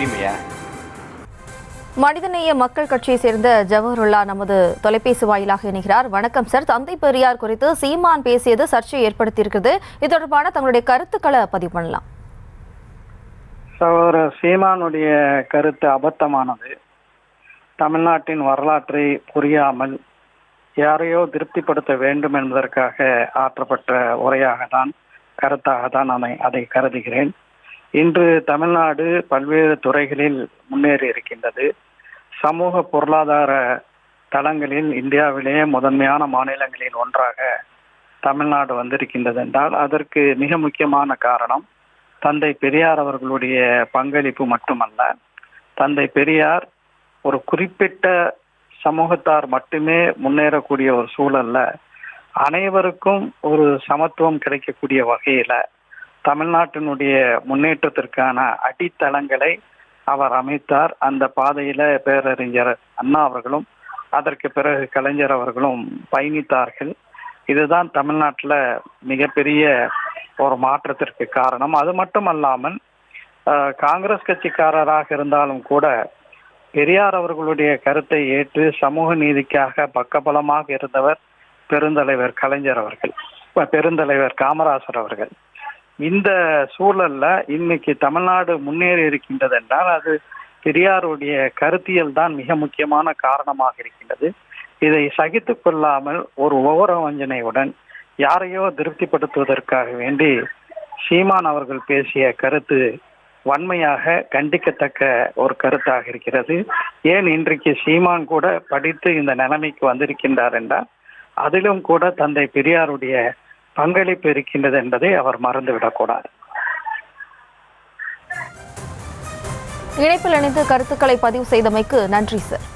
உரிமையா? மனிதநேய மக்கள் கட்சியை சேர்ந்த ஜவஹருல்லா நமது தொலைபேசி வாயிலாக இணைகிறார். வணக்கம் சார். தந்தை பெரியார் குறித்து சீமான் பேசியது சர்ச்சையை ஏற்படுத்தியிருக்கிறது. இது தொடர்பான தங்களுடைய கருத்துக்களை பதிவு பண்ணலாம். சகோதரர் சீமானுடைய கருத்து அபத்தமானது. தமிழ்நாட்டின் வரலாற்றை புரியாமல் யாரையோ திருப்திப்படுத்த வேண்டும் என்பதற்காக ஆற்றப்பட்ட உரையாக தான் கருத்தாக தான் அதை அதை கருதுகிறேன். இன்று தமிழ்நாடு பல்வேறு துறைகளில் முன்னேறி இருக்கின்றது. சமூக பொருளாதார தளங்களில் இந்தியாவிலேயே முதன்மையான மாநிலங்களில் ஒன்றாக தமிழ்நாடு வந்திருக்கின்றது என்றால் அதற்கு மிக முக்கியமான காரணம் தந்தை பெரியார் அவர்களுடைய பங்களிப்பு மட்டுமல்ல. தந்தை பெரியார் ஒரு குறிப்பிட்ட சமூகத்தார் மட்டுமே முன்னேறக்கூடிய ஒரு சூழல்ல அனைவருக்கும் ஒரு சமத்துவம் கிடைக்கக்கூடிய வகையில தமிழ்நாட்டினுடைய முன்னேற்றத்திற்கான அடித்தளங்களை அவர் அமைத்தார். அந்த பாதையில பேரறிஞர் அண்ணா அவர்களும் அதற்கு பிறகு கலைஞர் அவர்களும் பயணித்தார்கள். இதுதான் தமிழ்நாட்டில் மிகப்பெரிய ஒரு மாற்றத்திற்கு காரணம். அது மட்டுமல்லாமல் அல்லாமல் காங்கிரஸ் கட்சிக்காரராக இருந்தாலும் கூட பெரியார் அவர்களுடைய கருத்தை ஏற்று சமூக நீதிக்காக பக்கபலமாக இருந்தவர் பெருந்தலைவர் கலைஞர் அவர்கள் பெருந்தலைவர் காமராசர் அவர்கள். இந்த சூழல்ல இன்னைக்கு தமிழ்நாடு முன்னேறி இருக்கின்றது என்றால் அது பெரியாருடைய கருத்தியல் தான் மிக முக்கியமான காரணமாக இருக்கின்றது. இதை சகித்து கொள்ளாமல் ஒரு ஒவ்வொரு வஞ்சனையுடன் யாரையோ திருப்திப்படுத்துவதற்காக வேண்டி சீமான் அவர்கள் பேசிய கருத்து வன்மையாக கண்டிக்கத்தக்க ஒரு கருத்தாக இருக்கிறது. ஏன் இன்றைக்கு சீமான் கூட படித்து இந்த நிலைமைக்கு வந்திருக்கின்றார் என்றால் அதிலும் கூட தந்தை பெரியாருடைய பங்களிப்பு இருக்கின்றது என்பதை அவர் மறந்துவிடக்கூடாது. இணைப்பில் இணைந்து கருத்துக்களை பதிவு செய்தமைக்கு நன்றி சார்.